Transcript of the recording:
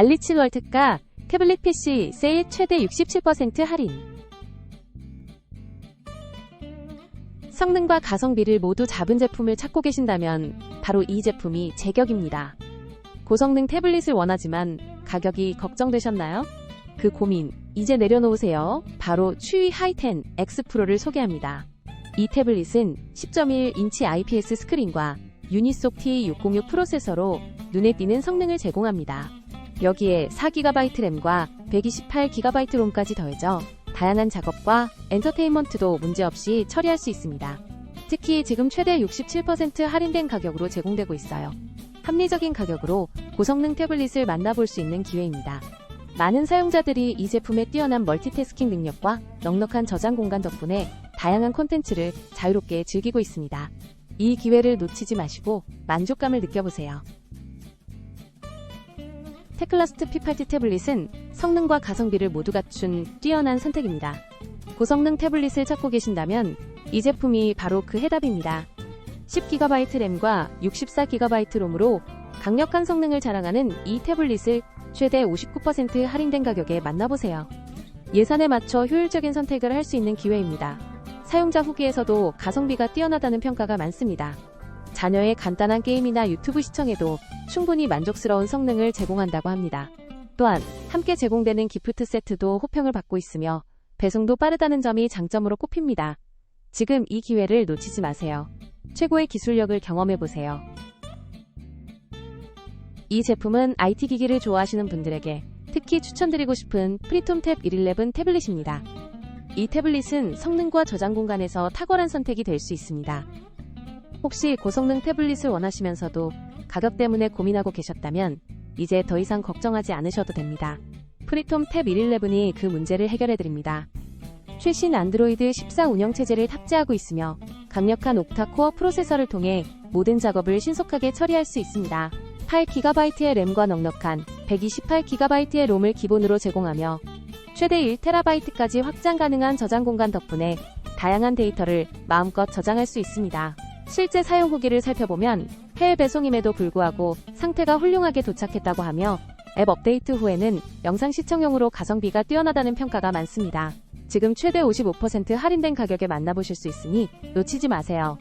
알리칠 월특가 태블릿 PC 세일 최대 67% 할인. 성능과 가성비를 모두 잡은 제품을 찾고 계신다면 바로 이 제품이 제격입니다. 고성능 태블릿을 원하지만 가격이 걱정되셨나요? 그 고민 이제 내려놓으세요. 바로 추위 하이텐 X 프로를 소개합니다. 이 태블릿은 10.1인치 IPS 스크린과 유니속 T606 프로세서로 눈에 띄는 성능을 제공합니다. 여기에 4GB 램과 128GB 롬까지 더해져 다양한 작업과 엔터테인먼트도 문제없이 처리할 수 있습니다. 특히 지금 최대 67% 할인된 가격으로 제공되고 있어요. 합리적인 가격으로 고성능 태블릿을 만나볼 수 있는 기회입니다. 많은 사용자들이 이 제품의 뛰어난 멀티태스킹 능력과 넉넉한 저장 공간 덕분에 다양한 콘텐츠를 자유롭게 즐기고 있습니다. 이 기회를 놓치지 마시고 만족감을 느껴보세요. 테클라스트 P80 태블릿은 성능과 가성비를 모두 갖춘 뛰어난 선택입니다. 고성능 태블릿을 찾고 계신다면 이 제품이 바로 그 해답입니다. 10GB 램과 64GB 롬으로 강력한 성능을 자랑하는 이 태블릿을 최대 59% 할인된 가격에 만나보세요. 예산에 맞춰 효율적인 선택을 할 수 있는 기회입니다. 사용자 후기에서도 가성비가 뛰어나다는 평가가 많습니다. 자녀의 간단한 게임이나 유튜브 시청에도 충분히 만족스러운 성능을 제공한다고 합니다. 또한 함께 제공되는 기프트 세트도 호평을 받고 있으며 배송도 빠르다는 점이 장점으로 꼽힙니다. 지금 이 기회를 놓치지 마세요. 최고의 기술력을 경험해보세요. 이 제품은 IT 기기를 좋아하시는 분들에게 특히 추천드리고 싶은 프리톰 탭 111 태블릿입니다. 이 태블릿은 성능과 저장 공간에서 탁월한 선택이 될 수 있습니다. 혹시 고성능 태블릿을 원하시면서도 가격 때문에 고민하고 계셨다면 이제 더 이상 걱정하지 않으셔도 됩니다. 프리톰 탭 111이 그 문제를 해결해드립니다. 최신 안드로이드 14 운영체제를 탑재하고 있으며 강력한 옥타 코어 프로세서를 통해 모든 작업을 신속하게 처리할 수 있습니다. 8GB의 램과 넉넉한 128GB의 롬을 기본으로 제공하며 최대 1TB까지 확장 가능한 저장 공간 덕분에 다양한 데이터를 마음껏 저장할 수 있습니다. 실제 사용 후기를 살펴보면 해외 배송임에도 불구하고 상태가 훌륭하게 도착했다고 하며 앱 업데이트 후에는 영상 시청용으로 가성비가 뛰어나다는 평가가 많습니다. 지금 최대 55% 할인된 가격에 만나보실 수 있으니 놓치지 마세요.